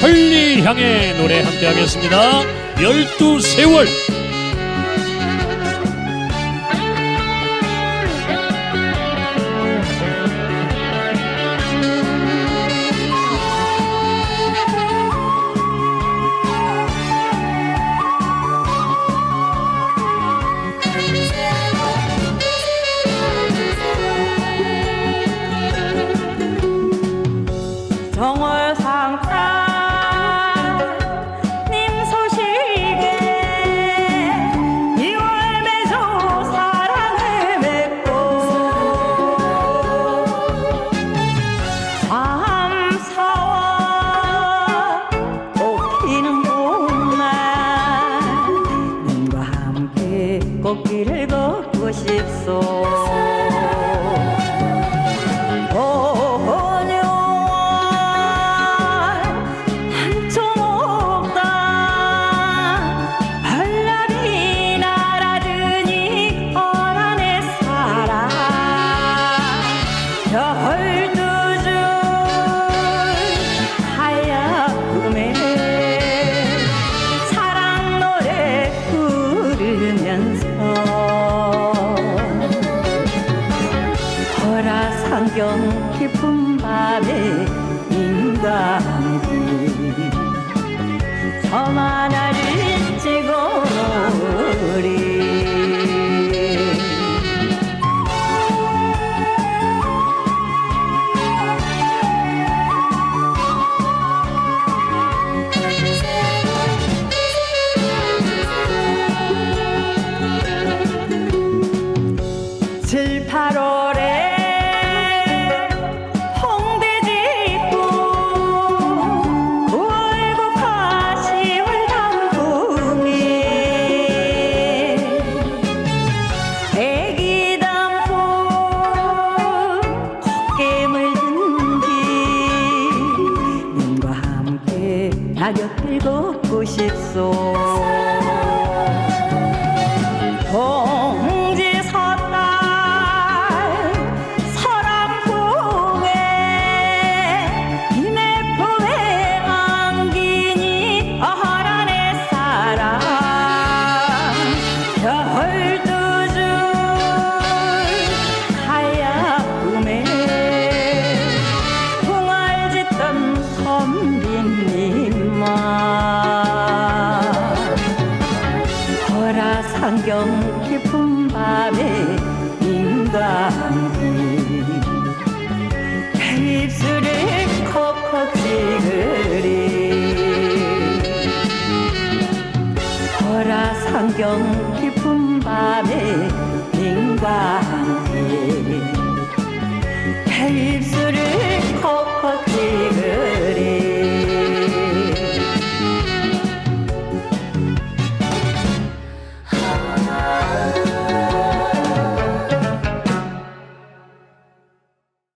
천리 향의 노래 함께 하겠습니다. 12세월. 꽃길을 걷고 싶소. 환경 깊은 밤에 인간 낙엽 들고 꽃이 쏘 안경 깊은 밤에 인간이 입술을 콕콕 찌그리 호라상경 깊은 밤에